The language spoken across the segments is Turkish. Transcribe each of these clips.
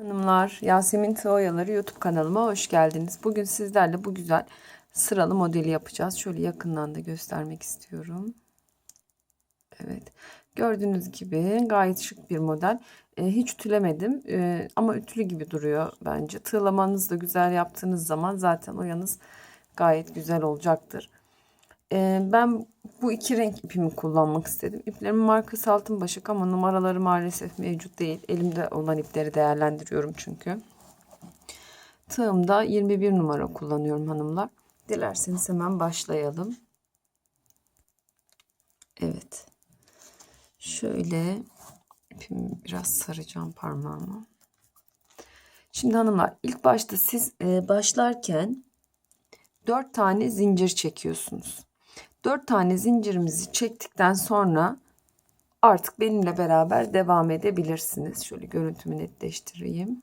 Hanımlar, Yasemin Tığ YouTube kanalıma hoş geldiniz. Bugün sizlerle bu güzel sıralı modeli yapacağız. Şöyle yakından da göstermek istiyorum. Evet. Gördüğünüz gibi gayet şık bir model. Ee, hiç ütülemedim Ee, ama ütülü gibi duruyor bence. Tığlamanızı da güzel yaptığınız zaman zaten oyanız gayet güzel olacaktır. Ee, ben bu iki renk ipimi kullanmak istedim. İplerimin markası altın başık ama numaraları maalesef mevcut değil. Elimde olan ipleri değerlendiriyorum çünkü. Tığımda 21 numara kullanıyorum hanımlar. Dilerseniz hemen başlayalım. Evet. Şöyle ipimi biraz saracağım parmağıma. Şimdi hanımlar ilk başta siz e, başlarken 4 tane zincir çekiyorsunuz. 4 tane zincirimizi çektikten sonra artık benimle beraber devam edebilirsiniz. Şöyle görüntümü netleştireyim.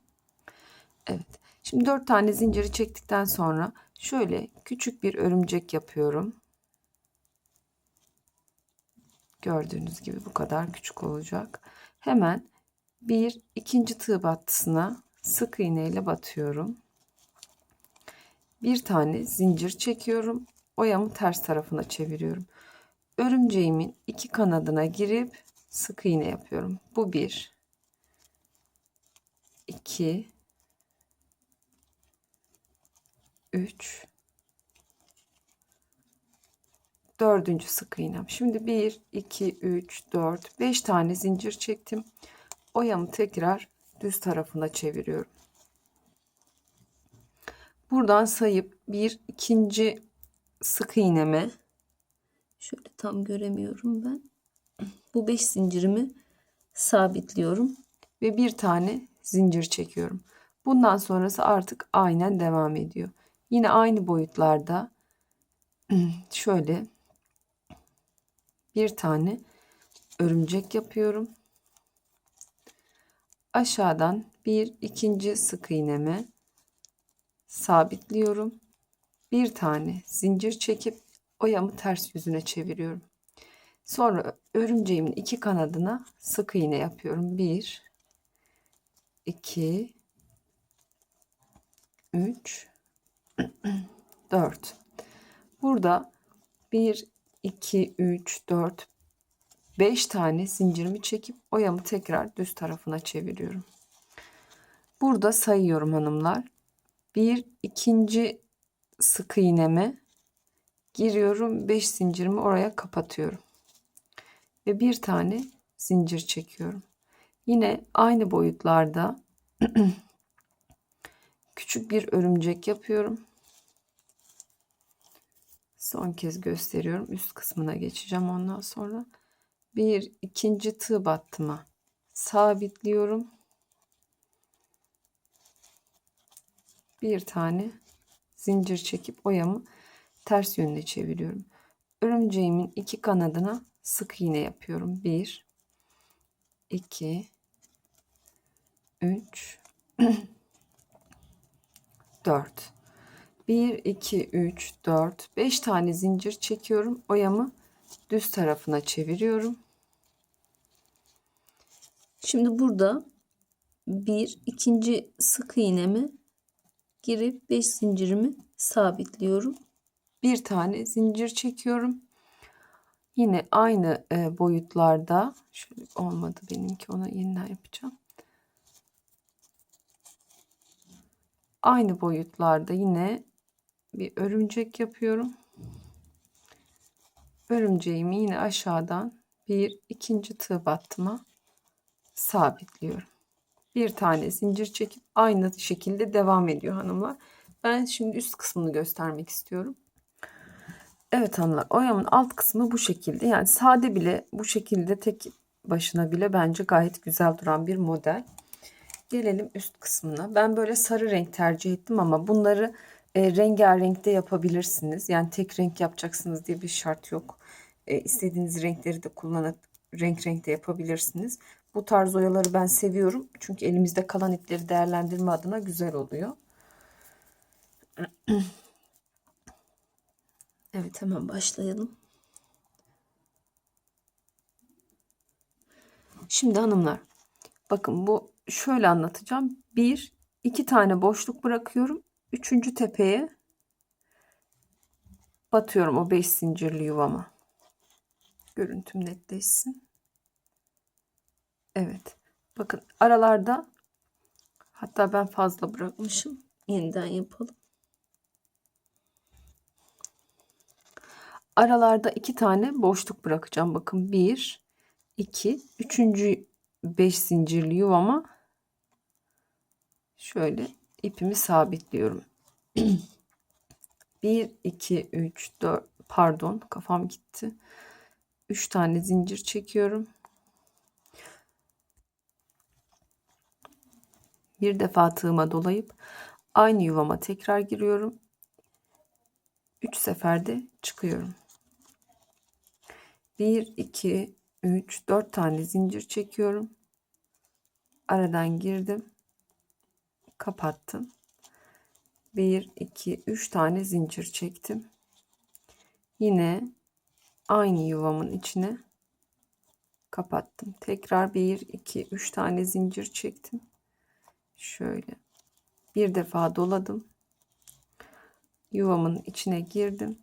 Evet. Şimdi 4 tane zinciri çektikten sonra şöyle küçük bir örümcek yapıyorum. Gördüğünüz gibi bu kadar küçük olacak. Hemen bir ikinci tığ battısına sık iğne ile batıyorum. Bir tane zincir çekiyorum. Oyamı ters tarafına çeviriyorum. Örümceğimin iki kanadına girip sık iğne yapıyorum. Bu bir. iki, Üç. Dördüncü sık iğnem. Şimdi bir, iki, üç, dört, beş tane zincir çektim. Oyamı tekrar düz tarafına çeviriyorum. Buradan sayıp bir ikinci sık iğneme şöyle tam göremiyorum ben. Bu 5 zincirimi sabitliyorum ve bir tane zincir çekiyorum. Bundan sonrası artık aynen devam ediyor. Yine aynı boyutlarda şöyle bir tane örümcek yapıyorum. Aşağıdan bir ikinci sık iğneme sabitliyorum bir tane zincir çekip oyamı ters yüzüne çeviriyorum. Sonra örümceğimin iki kanadına sık iğne yapıyorum. 1 2 3 4 Burada 1 2 3 4 5 tane zincirimi çekip oyamı tekrar düz tarafına çeviriyorum. Burada sayıyorum hanımlar. Bir ikinci sık iğneme giriyorum 5 zincirimi oraya kapatıyorum ve bir tane zincir çekiyorum. Yine aynı boyutlarda küçük bir örümcek yapıyorum. Son kez gösteriyorum. Üst kısmına geçeceğim ondan sonra. Bir ikinci tığ battıma sabitliyorum. Bir tane zincir çekip oyamı ters yönüne çeviriyorum. Örümceğimin iki kanadına sık iğne yapıyorum. 1 2 3 4 1 2 3 4 5 tane zincir çekiyorum. Oyamı düz tarafına çeviriyorum. Şimdi burada bir ikinci sık iğnemi girip 5 zincirimi sabitliyorum. Bir tane zincir çekiyorum. Yine aynı e, boyutlarda şöyle olmadı benimki onu yeniden yapacağım. Aynı boyutlarda yine bir örümcek yapıyorum. Örümceğimi yine aşağıdan bir ikinci tığ battıma sabitliyorum bir tane zincir çekip aynı şekilde devam ediyor hanımlar. Ben şimdi üst kısmını göstermek istiyorum. Evet hanımlar oyamın alt kısmı bu şekilde. Yani sade bile bu şekilde tek başına bile bence gayet güzel duran bir model. Gelelim üst kısmına. Ben böyle sarı renk tercih ettim ama bunları e, rengarenkte yapabilirsiniz. Yani tek renk yapacaksınız diye bir şart yok. E, istediğiniz renkleri de kullanıp renk renkte yapabilirsiniz. Bu tarz oyaları ben seviyorum. Çünkü elimizde kalan ipleri değerlendirme adına güzel oluyor. Evet hemen başlayalım. Şimdi hanımlar bakın bu şöyle anlatacağım. Bir, iki tane boşluk bırakıyorum. Üçüncü tepeye batıyorum o beş zincirli yuvama. Görüntüm netleşsin. Evet. Bakın aralarda hatta ben fazla bırakmışım. Yeniden yapalım. Aralarda iki tane boşluk bırakacağım. Bakın bir, iki, üçüncü beş zincirli yuvama şöyle ipimi sabitliyorum. bir, iki, üç, dört, pardon kafam gitti. Üç tane zincir çekiyorum. Bir defa tığıma dolayıp aynı yuvama tekrar giriyorum. Üç seferde çıkıyorum. 1, 2, 3, 4 tane zincir çekiyorum. Aradan girdim. Kapattım. 1, 2, 3 tane zincir çektim. Yine aynı yuvamın içine kapattım. Tekrar 1, 2, 3 tane zincir çektim. Şöyle bir defa doladım. Yuvamın içine girdim.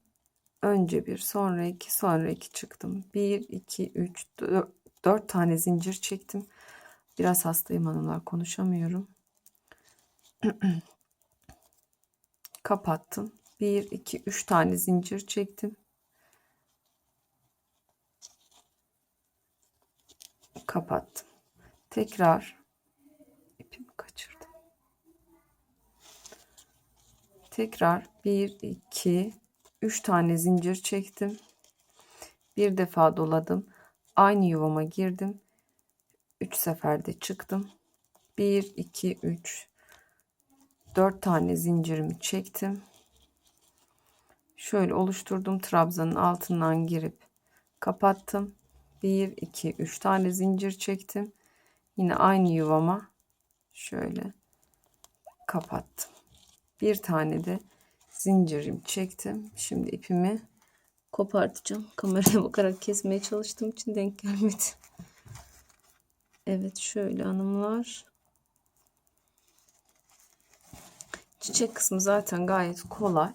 Önce bir, sonra iki, sonra iki çıktım. Bir, iki, üç, dört, dört tane zincir çektim. Biraz hastayım hanımlar, konuşamıyorum. Kapattım. Bir, iki, üç tane zincir çektim. Kapattım. Tekrar ipimi kaçırdım. Tekrar bir, iki, 3 tane zincir çektim. Bir defa doladım. Aynı yuvama girdim. 3 seferde çıktım. 1 2 3 4 tane zincirimi çektim. Şöyle oluşturduğum trabzanın altından girip kapattım. 1 2 3 tane zincir çektim. Yine aynı yuvama şöyle kapattım. Bir tane de zincirimi çektim. Şimdi ipimi Kopartacağım. Kameraya bakarak kesmeye çalıştığım için denk gelmedi. Evet şöyle hanımlar. çiçek kısmı zaten gayet kolay.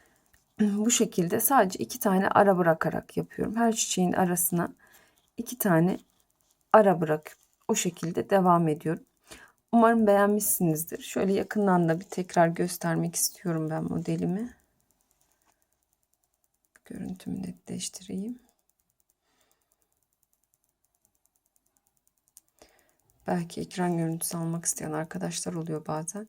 Bu şekilde sadece iki tane ara bırakarak yapıyorum. Her çiçeğin arasına iki tane ara bırakıp o şekilde devam ediyorum. Umarım beğenmişsinizdir. Şöyle yakından da bir tekrar göstermek istiyorum ben modelimi. Görüntümü netleştireyim. Belki ekran görüntüsü almak isteyen arkadaşlar oluyor bazen.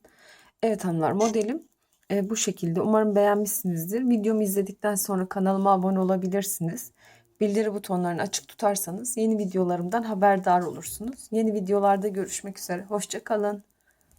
Evet hanımlar modelim e, bu şekilde. Umarım beğenmişsinizdir. Videomu izledikten sonra kanalıma abone olabilirsiniz. Bildiri butonlarını açık tutarsanız yeni videolarımdan haberdar olursunuz. Yeni videolarda görüşmek üzere. Hoşçakalın.